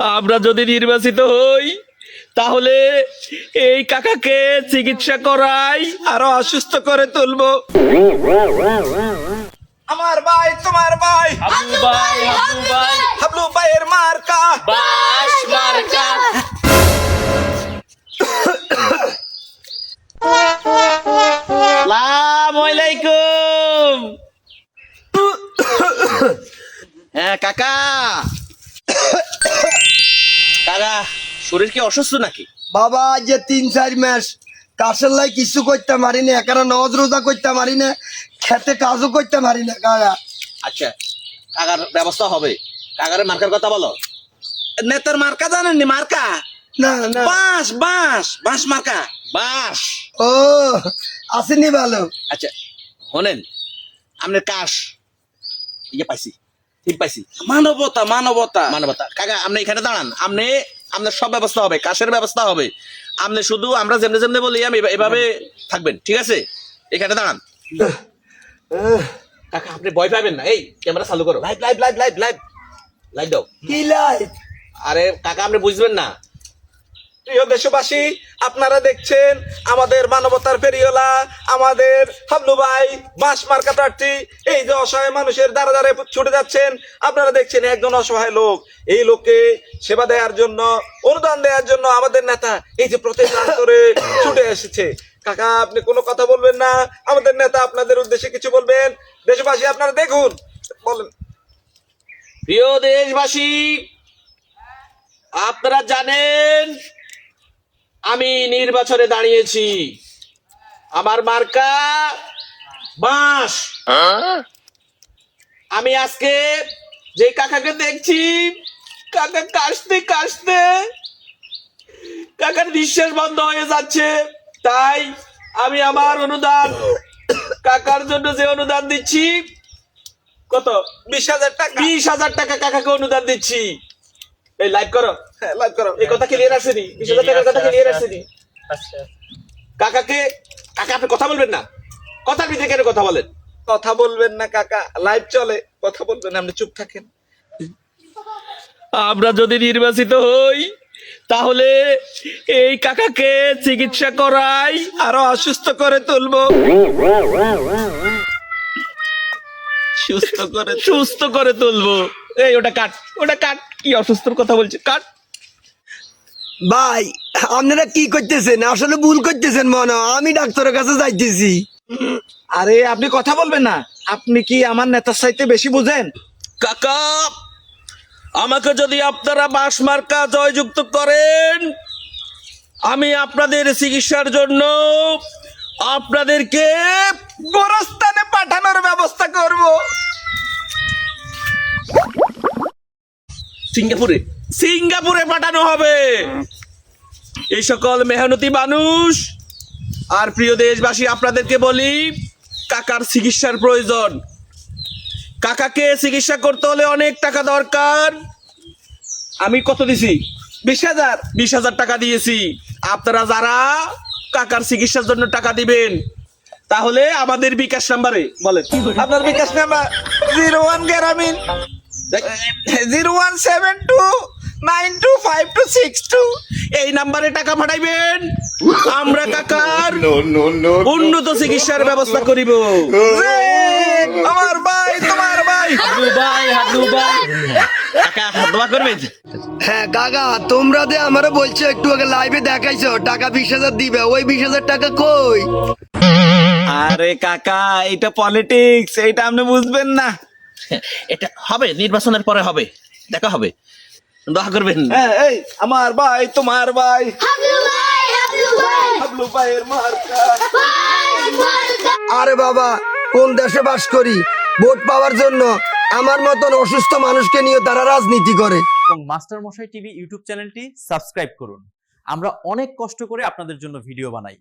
আমরা যদি নির্বাচিত হই তাহলে এই কাকাকে চিকিৎসা করাই আরও অসুস্থ করে তুলবো। আমার ভাই তোমার ভাই। হাবলু ভাই হাবলু ভাই। হাবলু ভাইয়ের মার্কা। বাস মার্কা। সালাম আলাইকুম। হ্যাঁ কাকা। শরীর কি অসুস্থ নাকি? বাবা যে তিন চার মাস কাশের লাই কিছু করতে পারি না এখানে নজ রোজা করতে পারি না খেতে কাজও করতে পারি না কাকা। আচ্ছা কাকার ব্যবস্থা হবে। কাকারের মার্কার কথা বলো। নেতার মার্কা জানেননি মার্কা? না না। বাঁশ বাঁশ বাঁশ মার্কা। বাস ও আসেনি ভালো। আচ্ছা শোনেন আপনার কাশ। ইয়ে পাইছি ঠিক পাইছি। মানবতা মানবতা। মানবতা। কাকা আপনি এখানে দাঁড়ান। আপনি আপনার সব ব্যবস্থা হবে কাশের ব্যবস্থা হবে। আপনি শুধু আমরা যেমনি যেমনি বলি আমি এভাবে- থাকবেন ঠিক আছে? এখানে দাঁড়ান। কাকা আপনি ভয় পাবেন না। এই ক্যামেরা চালু করো। Live live live live live light দাও। কি লাইভ আরে কাকা আপনি বুঝবেন না। প্রিয় দেশবাসী, আপনারা দেখছেন আমাদের মানবতার ফেরিওলা, আমাদের হাবলু ভাই, বাঁশ মার্কা এই যে অসহায় মানুষের দ্বারা দ্বারে ছুটে যাচ্ছেন, আপনারা দেখছেন একজন অসহায় লোক। এই লোককে সেবা দেওয়ার জন্য, অনুদান দেওয়ার জন্য আমাদের নেতা এই যে প্রত্যেক করে ছুটে এসেছে। কাকা, আপনি কোনো কথা বলবেন না? আমাদের নেতা আপনাদের উদ্দেশ্যে কিছু বলবেন? দেশবাসী, আপনারা দেখুন। বলেন। প্রিয় দেশবাসী, আপনারা জানেন আমি নির্বাচনে দাঁড়িয়েছি। আমার মার্কা বাঁশ। আমি আজকে যে কাকাকে দেখছি কাকা কাশতে কাশতে কাকার নিঃশ্বাস বন্ধ হয়ে যাচ্ছে। তাই আমি আমার অনুদান কাকার জন্য যে অনুদান দিচ্ছি কত? বিশ হাজার টাকা। বিশ হাজার টাকা কাকাকে অনুদান দিচ্ছি। এই লাইভ করো। হ্যাঁ, লাইভ করো। এই কথা ক্লিয়ার আসেনি বিশ হাজার টাকার কথা ক্লিয়ার আসেনি কাকাকে কাকা আপনি কথা বলবেন না? কথার ভিতরে কেন কথা বলেন। কথা বলবেন না কাকা। লাইভ চলে কথা বলবেন আপনি চুপ থাকেন। আমরা যদি নির্বাচিত হই তাহলে এই কাকাকে চিকিৎসা করাই আরও অসুস্থ করে তুলবো। সুস্থ করে সুস্থ করে তুলবো। এই ওটা কাট ওটা কাট। কি অসুস্থর কথা বলছে কাট। ভাই আপনারা কি করতেছেন? আসলে ভুল করতেছেন মনে আমি ডাক্তারের কাছে যাইতেছি। আরে আপনি কথা বলবেন না। আপনি কি আমার নেতার সাইতে বেশি বুঝেন? কাকা আমাকে যদি আপনারা বাঁশ মার্কা জয়যুক্ত করেন আমি আপনাদের চিকিৎসার জন্য আপনাদেরকে গোরস্থানে পাঠানোর ব্যবস্থা করব সিঙ্গাপুরে। সিঙ্গাপুরে পাঠানো হবে। এই সকল মেহনতি মানুষ। আর প্রিয় দেশবাসী, আপনাদেরকে বলি, কাকার চিকিৎসার প্রয়োজন। কাকাকে চিকিৎসা করতে হলে অনেক টাকা দরকার। আমি কত দিছি? বিশ হাজার। বিশ হাজার টাকা দিয়েছি। আপনারা যারা কাকার চিকিৎসার জন্য টাকা দিবেন, তাহলে আমাদের বিকাশ নাম্বারে বলেন। আপনার bKash number zero one Grameen zero one seven two nine two five two six two এই নাম্বারে টাকা পাঠাইবেন। আমরা কাকার উন্নত চিকিৎসার ব্যবস্থা করিব। আমার ভাই তোমার ভাই। হাবলু ভাই হাবলু ভাই কাকা দোয়া করবেন? হ্যাঁ কাকা তোমরা যে আমারে বলছো একটু আগে লাইভে দেখাইছো টাকা বিশ হাজার দিবে ওই বিশ হাজার টাকা কই? আরে কাকা এটা পলিটিক্স এটা আপনি বুঝবেন না। এটা হবে নির্বাচনের পরে হবে দেখা হবে। দোয়া করবেন। হ্যাঁ এই আমার ভাই তোমার ভাই। হাবলু ভাই হাবলু ভাই। হাবলু ভাইয়ের মার্কা। ভাই মার্কা। আরে বাবা কোন দেশে বাস করি? ভোট পাওয়ার জন্য আমার মতন অসুস্থ মানুষকে নিয়ে তারা রাজনীতি করে। এবং মাস্টার মশাই টিভি ইউটিউব চ্যানেলটি সাবস্ক্রাইব করুন। আমরা অনেক কষ্ট করে আপনাদের জন্য ভিডিও বানাই।